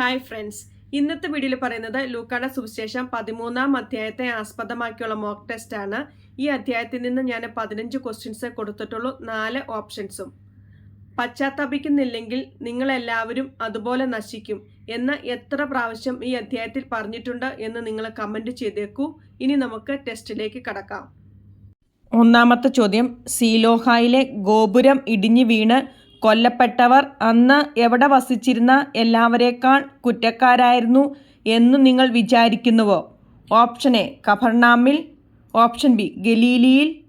Hi friends ഇന്നത്തെ വീഡിയോയിൽ പറയുന്നത് ലൂക്കാട സുവിശേഷം പതിമൂന്നാം അധ്യായത്തെ ആസ്പദമാക്കിയുള്ള മോക്ക് ടെസ്റ്റ് ആണ്. ഈ അധ്യായത്തിൽ നിന്ന് ഞാൻ പതിനഞ്ച് ക്വസ്റ്റ്യൻസ് കൊടുത്തിട്ടുള്ളൂ. നാല് ഓപ്ഷൻസും പശ്ചാത്തപിക്കുന്നില്ലെങ്കിൽ നിങ്ങളെല്ലാവരും അതുപോലെ നശിക്കും എന്ന് എത്ര പ്രാവശ്യം ഈ അധ്യായത്തിൽ പറഞ്ഞിട്ടുണ്ട് എന്ന് നിങ്ങൾ കമന്റ് ചെയ്തേക്കൂ. ഇനി നമുക്ക് ടെസ്റ്റിലേക്ക് കടക്കാം. ഒന്നാമത്തെ ചോദ്യം. സീലോഹായിലെ ഗോപുരം ഇടിഞ്ഞു വീണ് കൊല്ലപ്പെട്ടവർ അന്ന് എവിടെ വസിച്ചിരുന്ന എല്ലാവരേക്കാൾ കുറ്റക്കാരായിരുന്നു എന്ന് നിങ്ങൾ വിചാരിക്കുന്നുവോ? ഓപ്ഷൻ എ കഫർനാമിൽ. ഓപ്ഷൻ ബി ഗലീലിയിൽ.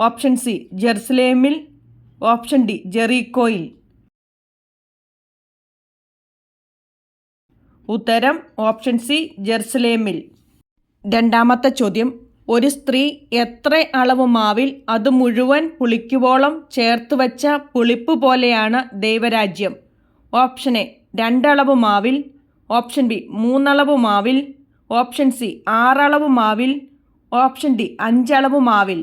ഓപ്ഷൻ സി ജെറുസലേമിൽ. ഓപ്ഷൻ ഡി ജെറീക്കോയിൽ. ഉത്തരം ഓപ്ഷൻ സി ജെറുസലേമിൽ. രണ്ടാമത്തെ ചോദ്യം ഒരു സ്ത്രീ എത്ര അളവ് മാവിൽ അത് മുഴുവൻ പുളിക്കുവോളം ചേർത്ത് വച്ച പുളിപ്പ് പോലെയാണ് ദൈവരാജ്യം. ഓപ്ഷൻ എ രണ്ടളവ് മാവിൽ. ഓപ്ഷൻ ബി മൂന്നളവ് മാവിൽ. ഓപ്ഷൻ സി ആറളവ് മാവിൽ. ഓപ്ഷൻ ഡി അഞ്ചളവ് മാവിൽ.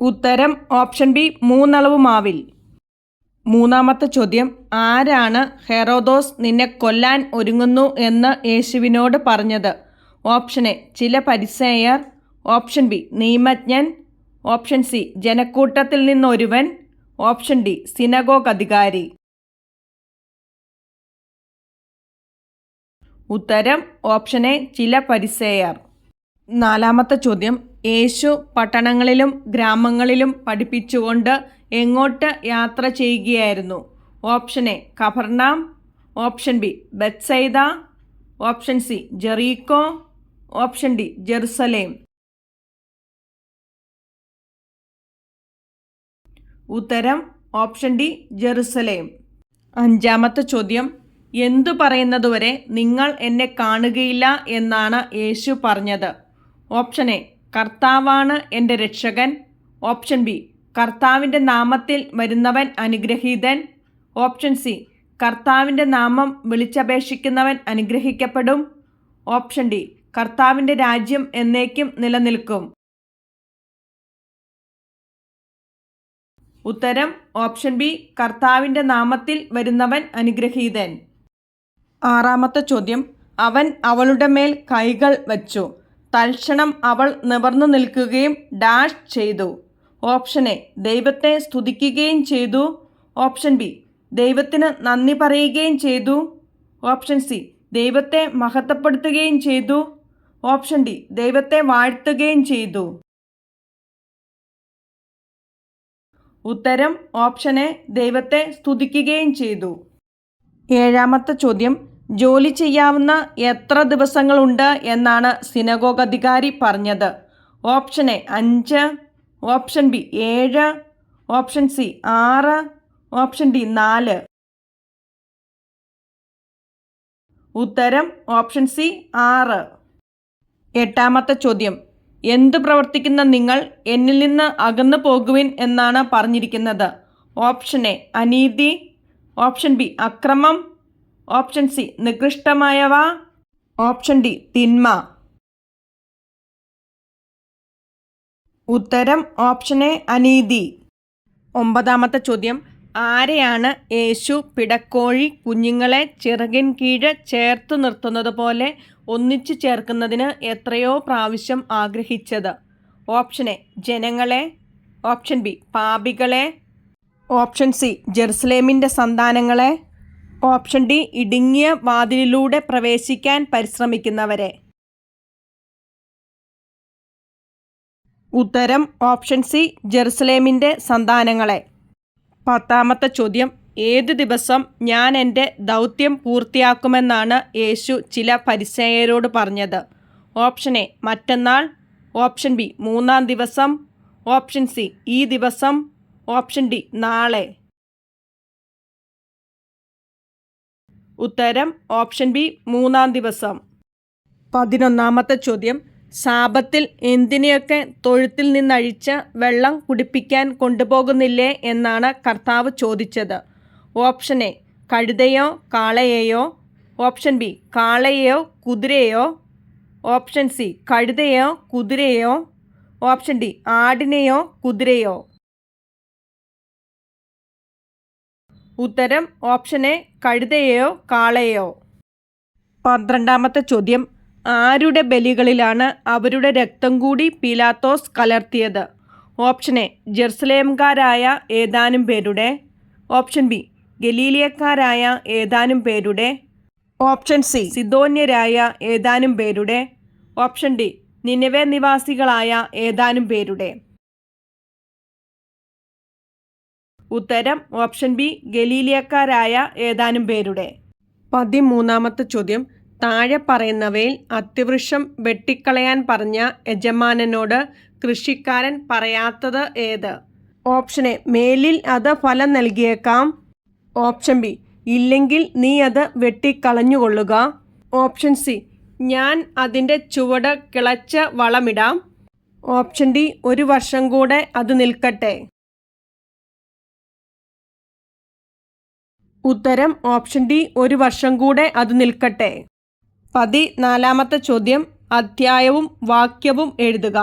ഉത്തരം ഓപ്ഷൻ ബി മൂന്നളവ് മാവിൽ. മൂന്നാമത്തെ ചോദ്യം ആരാണ് ഹെറോദോസ് നിന്നെ കൊല്ലാൻ ഒരുങ്ങുന്നു എന്ന് യേശുവിനോട് പറഞ്ഞത്? ഓപ്ഷൻ എ ചില പരിസേയർ. ഓപ്ഷൻ ബി നിയമജ്ഞൻ. ഓപ്ഷൻ സി ജനക്കൂട്ടത്തിൽ നിന്നൊരുവൻ. ഓപ്ഷൻ ഡി സിനഗോഗ് അധികാരി. ഉത്തരം ഓപ്ഷൻ എ ചില പരിസേയർ. നാലാമത്തെ ചോദ്യം യേശു പട്ടണങ്ങളിലും ഗ്രാമങ്ങളിലും പഠിപ്പിച്ചുകൊണ്ട് എങ്ങോട്ട് യാത്ര ചെയ്യുകയായിരുന്നു? Option A Capernaum option B Bethsaida. Option C Jericho. Option D Jerusalem. ഉത്തരം ഓപ്ഷൻ ഡി ജെറുസലേം. അഞ്ചാമത്തെ ചോദ്യം എന്തു പറയുന്നതുവരെ നിങ്ങൾ എന്നെ കാണുകയില്ല എന്നാണ് യേശു പറഞ്ഞത്? ഓപ്ഷൻ എ കർത്താവാണ് എന്റെ രക്ഷകൻ. ഓപ്ഷൻ ബി കർത്താവിന്റെ നാമത്തിൽ വരുന്നവൻ അനുഗ്രഹീതൻ. ഓപ്ഷൻ സി കർത്താവിന്റെ നാമം വിളിച്ചപേക്ഷിക്കുന്നവൻ അനുഗ്രഹിക്കപ്പെടും. ഓപ്ഷൻ ഡി കർത്താവിന്റെ രാജ്യം എന്നേക്കും നിലനിൽക്കും. ഉത്തരം ഓപ്ഷൻ ബി കർത്താവിന്റെ നാമത്തിൽ വരുന്നവൻ അനുഗ്രഹീതൻ. ആറാമത്തെ ചോദ്യം അവൻ അവളുടെ മേൽ കൈകൾ വച്ചു. തൽക്ഷണം അവൾ നിവർന്നു നിൽക്കുകയും ഡാഷ് ചെയ്തു. ഓപ്ഷൻ എ ദൈവത്തെ സ്തുതിക്കുകയും ചെയ്തു. ഓപ്ഷൻ ബി ദൈവത്തിന് നന്ദി പറയുകയും ചെയ്തു. ഓപ്ഷൻ സി ദൈവത്തെ മഹത്വപ്പെടുത്തുകയും ചെയ്തു. ഓപ്ഷൻ ഡി ദൈവത്തെ വാഴ്ത്തുകയും ചെയ്തു. ഉത്തരം ഓപ്ഷൻ എ ദൈവത്തെ സ്തുതിക്കുകയും ചെയ്തു. ഏഴാമത്തെ ചോദ്യം ജോലി ചെയ്യാവുന്ന എത്ര ദിവസങ്ങളുണ്ട് എന്നാണ് സിനഗോഗ് അധികാരി പറഞ്ഞത്. ഓപ്ഷൻ എ അഞ്ച് ഓപ്ഷൻ ബി ഏഴ്. ഓപ്ഷൻ സി ആറ്. ഓപ്ഷൻ ഡി നാല്. ഉത്തരം ഓപ്ഷൻ സി ആറ്. എട്ടാമത്തെ ചോദ്യം എന്ത് പ്രവർത്തിക്കുന്ന നിങ്ങൾ എന്നിൽ നിന്ന് അകന്നു പോകുവിൻ എന്നാണ് പറഞ്ഞിരിക്കുന്നത്? ഓപ്ഷൻ എ അനീതി. ഓപ്ഷൻ ബി അക്രമം. ഓപ്ഷൻ സി നികൃഷ്ടമായവ. ഓപ്ഷൻ ഡി തിന്മ. ഉത്തരം ഓപ്ഷൻ എ അനീതി. ഒമ്പതാമത്തെ ചോദ്യം. ആരെയാണ് യേശു പിടക്കോഴി കുഞ്ഞുങ്ങളെ ചിറകിൻ കീഴ് ചേർത്ത് നിർത്തുന്നത് പോലെ ഒന്നിച്ചു ചേർക്കുന്നതിന് എത്രയോ പ്രാവശ്യം ആഗ്രഹിച്ചത്? ഓപ്ഷൻ എ ജനങ്ങളെ. ഓപ്ഷൻ ബി പാപികളെ. ഓപ്ഷൻ സി ജെറുസലേമിന്റെ സന്താനങ്ങളെ. ഓപ്ഷൻ ഡി ഇടുങ്ങിയ വാതിലിലൂടെ പ്രവേശിക്കാൻ പരിശ്രമിക്കുന്നവരെ. ഉത്തരം ഓപ്ഷൻ സി ജെറുസലേമിന്റെ സന്താനങ്ങളെ. പത്താമത്തെ ചോദ്യം ഏത് ദിവസം ഞാൻ എന്റെ ദൗത്യം പൂർത്തിയാക്കുമെന്നാണ് യേശു ചില പരിസയരോട് പറഞ്ഞത്? ഓപ്ഷൻ എ മറ്റന്നാൾ. ഓപ്ഷൻ ബി മൂന്നാം ദിവസം. ഓപ്ഷൻ സി ഈ ദിവസം. ഓപ്ഷൻ ഡി നാളെ. ഉത്തരം ഓപ്ഷൻ ബി മൂന്നാം ദിവസം. പതിനൊന്നാമത്തെ ചോദ്യം ശാപത്തിൽ എന്തിനെയൊക്കെ തൊഴുത്തിൽ നിന്നഴിച്ച് വെള്ളം കുടിപ്പിക്കാൻ കൊണ്ടുപോകുന്നില്ലേ എന്നാണ് കർത്താവ് ചോദിച്ചത്. ഓപ്ഷൻ എ കഴുതയോ കാളയെയോ? ഓപ്ഷൻ ബി കാളയെയോ കുതിരയോ ഓപ്ഷൻ സി കഴുതയോ കുതിരയോ ഓപ്ഷൻ ഡി ആടിനെയോ കുതിരയോ ഉത്തരം ഓപ്ഷൻ എ കഴുതയെയോ കാളയെയോ? പന്ത്രണ്ടാമത്തെ ചോദ്യം ആരുടെ ബലികളിലാണ് അവരുടെ രക്തം കൂടി പീലാത്തോസ് കലർത്തിയത്? ഓപ്ഷൻ എ ജെറുസലേംകാരായ ഏതാനും പേരുടെ. ഓപ്ഷൻ ബി ഗലീലിയക്കാരായ ഏതാനും പേരുടെ. ഓപ്ഷൻ സി സിദോന്യരായ ഏതാനും പേരുടെ. ഓപ്ഷൻ ഡി നിനവേ നിവാസികളായ ഏതാനും പേരുടെ. ഉത്തരം ഓപ്ഷൻ ബി ഗലീലിയക്കാരായ ഏതാനും പേരുടെ. പതിമൂന്നാമത്തെ ചോദ്യം താഴെ പറയുന്നവയിൽ അത്തിവൃക്ഷം വെട്ടിക്കളയാൻ പറഞ്ഞ യജമാനനോട് കൃഷിക്കാരൻ പറയാത്തത് ഏത്? ഓപ്ഷൻ എ മേലിൽ അത് ഫലം നൽകിയേക്കാം. ഓപ്ഷൻ ബി ഇല്ലെങ്കിൽ നീ അത് വെട്ടിക്കളഞ്ഞുകൊള്ളുക. ഓപ്ഷൻ സി ഞാൻ അതിന്റെ ചുവട് കിളച്ച് വളമിടാം. ഓപ്ഷൻ ഡി ഒരു വർഷം കൂടെ അത് നിൽക്കട്ടെ. ഉത്തരം ഓപ്ഷൻ ഡി ഒരു വർഷം കൂടെ അത് നിൽക്കട്ടെ. പതിനാലാമത്തെ ചോദ്യം അധ്യായവും വാക്യവും എഴുതുക.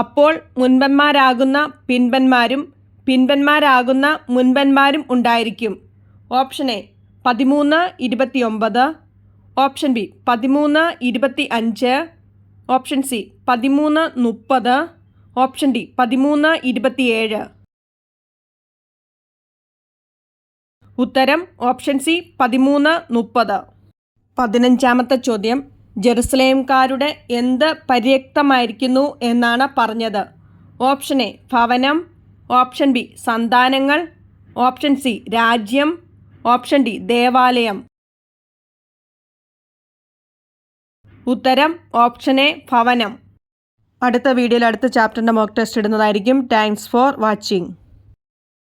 അപ്പോൾ മുൻപന്മാരാകുന്ന പിൻപന്മാരും പിൻപന്മാരാകുന്ന മുൻപന്മാരും ഉണ്ടായിരിക്കും. ഓപ്ഷൻ എ പതിമൂന്ന് ഇരുപത്തിയൊമ്പത്. ഓപ്ഷൻ ബി പതിമൂന്ന് ഇരുപത്തി അഞ്ച് ഓപ്ഷൻ സി പതിമൂന്ന് മുപ്പത്. ഓപ്ഷൻ ഡി പതിമൂന്ന് ഇരുപത്തിയേഴ്. ഉത്തരം ഓപ്ഷൻ സി പതിമൂന്ന് മുപ്പത്. പതിനഞ്ചാമത്തെ ചോദ്യം ജെറുസലേംകാരുടെ എന്ത് പര്യക്തമായിരിക്കുന്നു എന്നാണ് പറഞ്ഞത്. ഓപ്ഷൻ എ ഭവനം. ഓപ്ഷൻ ബി സന്താനങ്ങൾ. ഓപ്ഷൻ സി രാജ്യം. ഓപ്ഷൻ ഡി ദേവാലയം. ഉത്തരം ഓപ്ഷൻ എ ഭവനം. അടുത്ത വീഡിയോയിൽ അടുത്ത ചാപ്റ്ററിന്റെ മോക്ക് ടെസ്റ്റ് ഇടുന്നതായിരിക്കും. Thanks for watching.